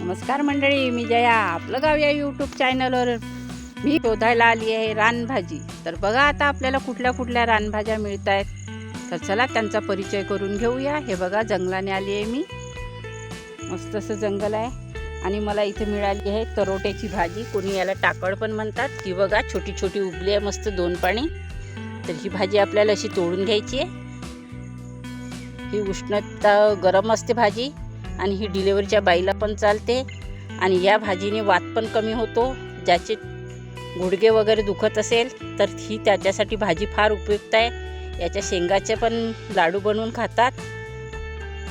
नमस्कार मंडळी मी जया. आपलं गाव या यूट्यूब चॅनलवर मी शोधायला आली आहे रानभाजी. तर बघा आता आपल्याला कुठल्या कुठल्या रानभाज्या मिळत आहेत तर चला त्यांचा परिचय करून घेऊया. हे बघा जंगलाने आली आहे मी. मस्त असं जंगल आहे. आणि मला इथे मिळाली आहे तरोट्याची भाजी. कोणी याला टाकळ पण म्हणतात. ती बघा छोटी छोटी उबली आहे मस्त दोन पाणी तर ही भाजी आपल्याला अशी तोडून घ्यायची आहे. ही उष्णता गरम असते भाजी. आणि ही डिलेवरीच्या बाईला पण चालते. आणि या भाजीने वात पण कमी होतो. ज्याचे गुडघे वगैरे दुखत असेल तर ही त्याच्यासाठी भाजी फार उपयुक्त आहे. याच्या शेंगाचे पण लाडू बनवून खातात.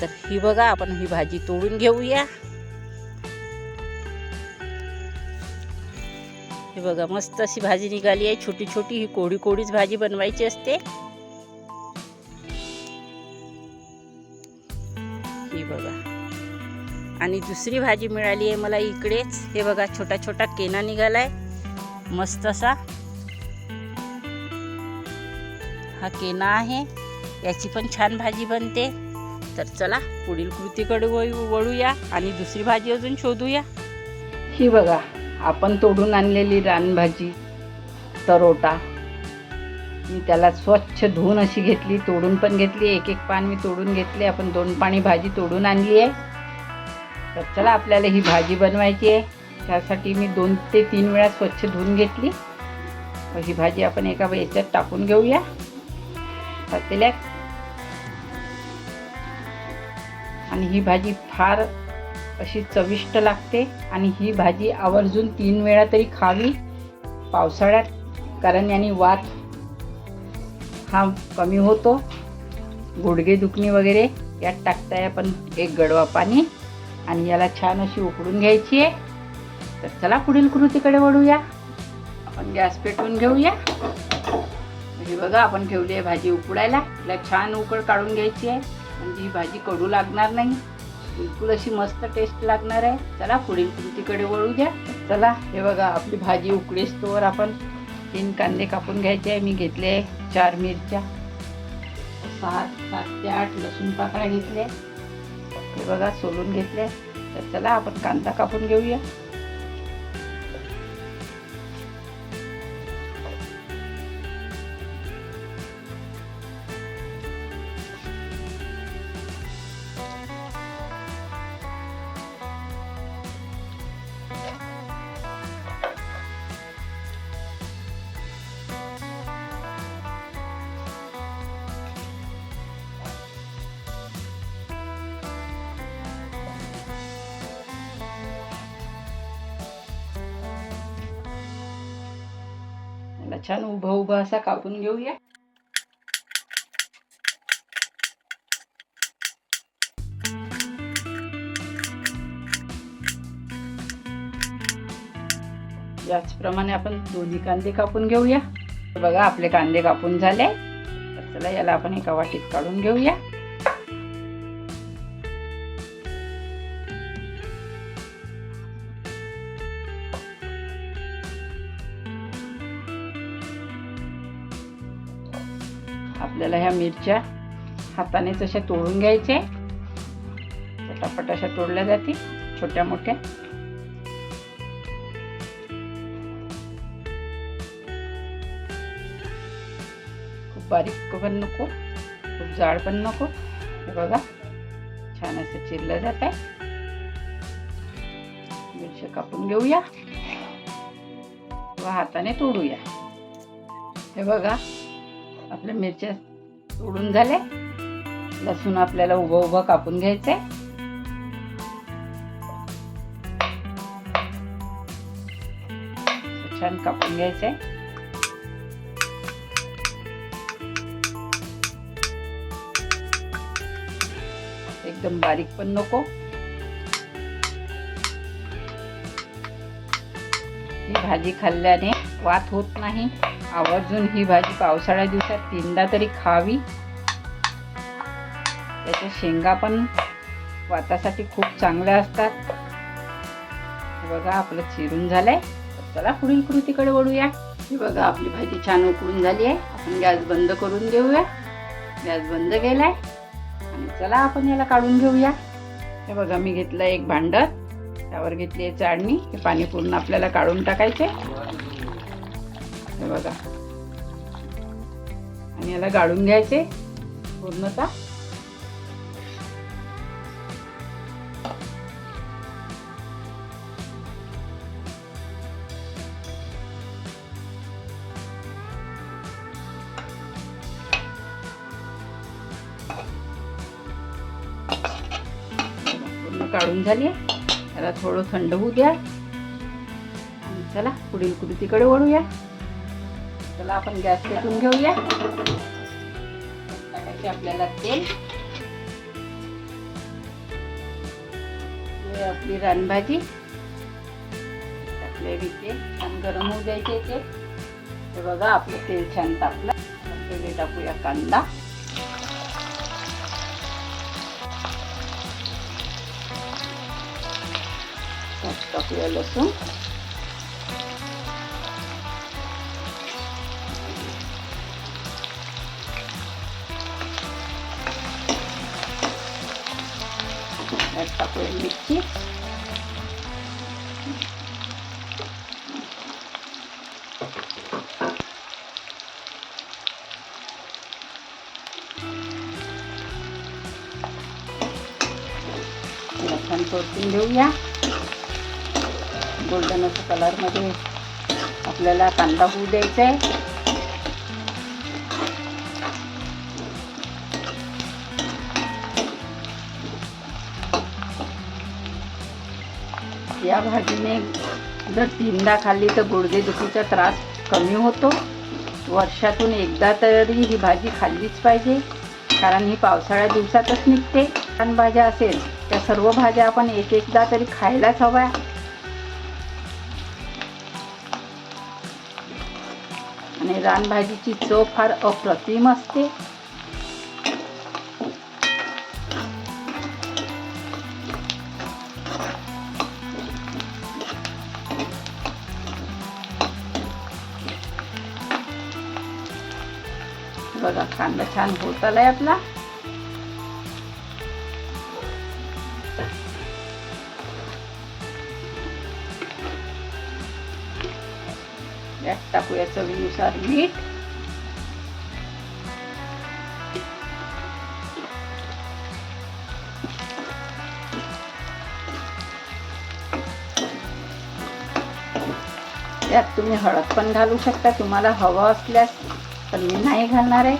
तर ही बघा आपण ही भाजी तोडून घेऊया. ही बघा मस्त अशी भाजी निघाली आहे. छोटी छोटी ही कोडी कोडीच भाजी बनवायची असते. आणि दुसरी भाजी मिळाली आहे मला इकडेच. हे बघा छोटा छोटा केना निघालाय. मस्त असा. हा केना आहे. याची पण छान भाजी बनते. तर चला पुढील कृतीकडे वळू वळूया आणि दुसरी भाजी अजून शोधूया. ही बघा आपण तोडून आणलेली रानभाजी तरोटा. मी त्याला स्वच्छ धुवून अशी घेतली तोडून पण घेतली एक एक पान मी तोडून घेतले. आपण दोन पाणी भाजी तोडून आणली आहे. तर चला आपल्याला ही भाजी बनवायची आहे. त्यासाठी मी दोन ते तीन वेळा स्वच्छ धुवून घेतली. तर ही भाजी आपण एका याच्यात टाकून घेऊया. पातेल्यात. आणि ही भाजी फार अशी चविष्ट लागते. आणि ही भाजी आवर्जून तीन वेळा तरी खावी पावसाळ्यात कारण याने वात हा कमी होतो. गुडघे दुखणे वगैरे यात टाकताय आपण एक गडवा पाणी. आणि याला छान अशी उकडून घ्यायची आहे. तर चला पुढील कृतीकडे वळूया. आपण गॅस पेटवून घेऊया. हे बघा आपण ठेवली आहे भाजी उकडायला. तिला छान उकड काढून घ्यायची आहे. म्हणजे ही भाजी कडू लागणार नाही. बिलकुल अशी मस्त टेस्ट लागणार आहे. चला पुढील कृतीकडे वळू द्या चला हे बघा आपली भाजी उकडेस तोवर आपण तीन कांदे कापून घ्यायचे आहे. मी घेतले आहे चार मिरच्या. सात सात ते आठ लसूण पाकळ्या घेतल्या. हे बघा सोलून घेतले. तर चला आपण कांदा कापून घेऊया. छान उभा उभा असा कापून घेऊया. याचप्रमाणे आपण दोन्ही कांदे कापून घेऊया. बघा आपले कांदे कापून झाले. तर चला याला आपण एका वाटीत काढून घेऊया. आपल्याला ह्या मिरच्या हाताने तशा तोडून घ्यायचे. पटापट अशा तोडल्या जातील छोट्या मोठ्या. खूप बारीक पण नको खूप जाड पण नको. हे बघा छान असं चिरलं जात आहे. मिरच्या कापून घेऊया. व हाताने तोडूया. हे बघा आपल्या मिरच्या तोडून झाले लसूण आपल्याला उभं उभं कापून घ्यायचंय. छान कापून घ्यायचंय. एकदम बारीक पण नको. ही भाजी खाल्ल्याने वात होत नाही. आवर्जून ही भाजी पावसाळ्या दिवसात तीनदा तरी खावी. त्याच्या शेंगा पण वातासाठी खूप चांगल्या असतात. बघा आपलं चिरून झालंय. चला पुढील कृतीकडे वळूया. बघा आपली भाजी छान उकळून झाली आहे. आपण गॅस बंद करून देऊया गॅस बंद केलाय. आणि चला आपण याला काढून घेऊया. हे बघा मी घेतलं एक भांडं. त्यावर घेतली आहे चाळणी. हे पाणी पूर्ण आपल्याला काढून टाकायचे. हे बघा. आणि याला गाळून घ्यायचे पूर्णता. पूर्ण काढून झाली त्याला थोडं थंड होऊ द्या. आणि चला पुढील कृतीकडे वळूया. चला आपण गॅस पेटून घेऊया. टाकायचे आपल्याला तेल. आपली रानभाजी. टाकलेली तेल छान गरम होऊ द्यायचे ते. हे बघा आपलं तेल छान तापलं. पहिले टाकूया कांदा. टाकूया लसूण. त्यात टाकूया मिरची याला छान परतून घेऊया गोल्डन असं कलरमध्ये आपल्याला कांदा होऊ द्यायचा आहे. या भाजीने जर तीनदा खाल्ली तर गुडघेदुखीचा त्रास कमी होतो. वर्षातून एकदा तरी ही भाजी खाल्लीच पाहिजे कारण ही पावसाळ्या दिवसातच निघते. छान भाज्या असेल त्या सर्व भाज्या आपण एक एकदा तरी खायलाच हव्या. आणि रानभाजीची चव फार अप्रतिम असते. बघा कांदा छान होत आलाय आपला. यात टाकूया चवीनुसार मीठ. यात तुम्ही हळद पण घालू शकता तुम्हाला हवं असल्यास. पण मी नाही घालणार आहे.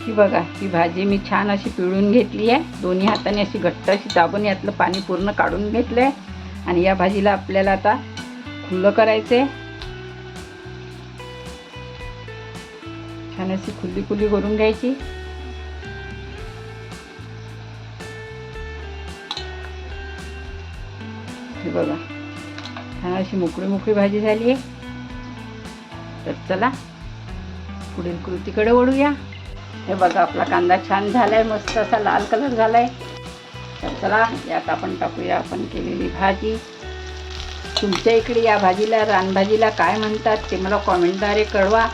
ही बघा ही भाजी मी छान अशी पिळून घेतली आहे. दोन्ही हाताने अशी घट्ट अशी दाबून यातलं पाणी पूर्ण काढून घेतलं आहे आणि या भाजीला आपल्याला आता खुल्लं करायचं आहे छान अशी खुल्ली खुल्ली करून घ्यायची. हे बघा छान अशी मोकळी मोकळी भाजी झाली आहे. तर चला पुढील कृतीकडे वळूया. हे बघा आपला कांदा छान झालाय मस्त असा लाल कलर झालाय. तर चला यात आपण टाकूया आपण केलेली भाजी. तुमच्या इकडे या भाजीला रानभाजीला काय म्हणतात ते मला कॉमेंटद्वारे कळवा.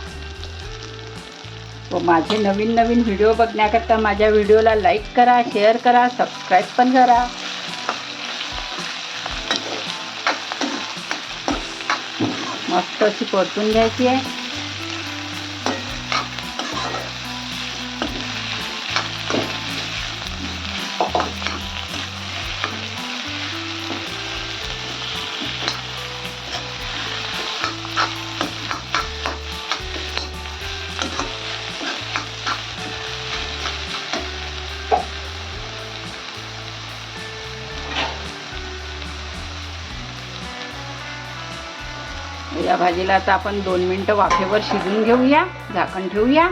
व माझे नवीन नवीन व्हिडिओ बघण्याकरता माझ्या व्हिडिओला लाईक करा शेअर करा सबस्क्राईब पण करा. मस्त अशी परतून घ्यायची आहे. भाजीला आता आपण दोन मिनटं वाफेवर शिजून घेऊया झाकण ठेवूया.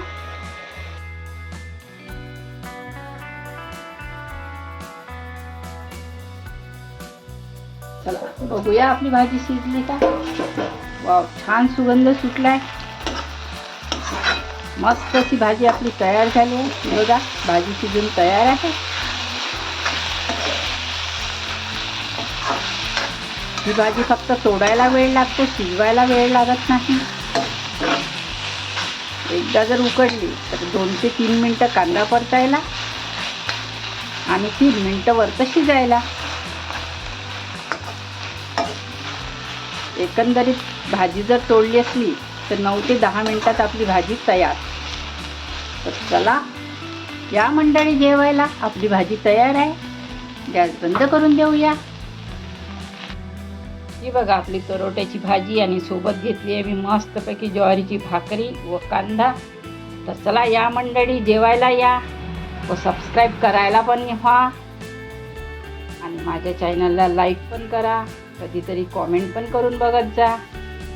चला बघूया आपली भाजी शिजली का? वाव छान सुगंध सुटलाय. मस्त अशी भाजी आपली तयार झाली आहे. बघा भाजी शिजून तयार आहे. ही भाजी फक्त तोडायला वेळ लागतो शिजवायला वेळ लागत नाही. एकदा जर उकडली तर दोन ते तीन मिनटं कांदा परतायला आणि तीन मिनटं वरतं शिजायला. एकंदरीत भाजी जर तोडली असली तर नऊ ते दहा मिनटात आपली भाजी तयार. तर चला या मंडळी जेवायला. आपली भाजी तयार आहे. गॅस बंद करून देऊया. ही बघा आपली करोट्याची भाजी आणि सोबत घेतली आहे मी मस्तपैकी ज्वारीची भाकरी व कांदा. तर चला या मंडळी जेवायला या व सबस्क्राईब करायला पण व्हा. आणि माझ्या चॅनलला लाईक पण करा. कधीतरी कॉमेंट पण करून बघत जा.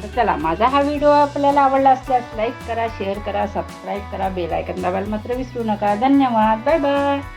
तर चला माझा हा व्हिडिओ आपल्याला आवडला असल्यास लाईक करा शेअर करा सबस्क्राईब करा. बेल आयकन दाबायला मात्र विसरू नका. धन्यवाद. Bye bye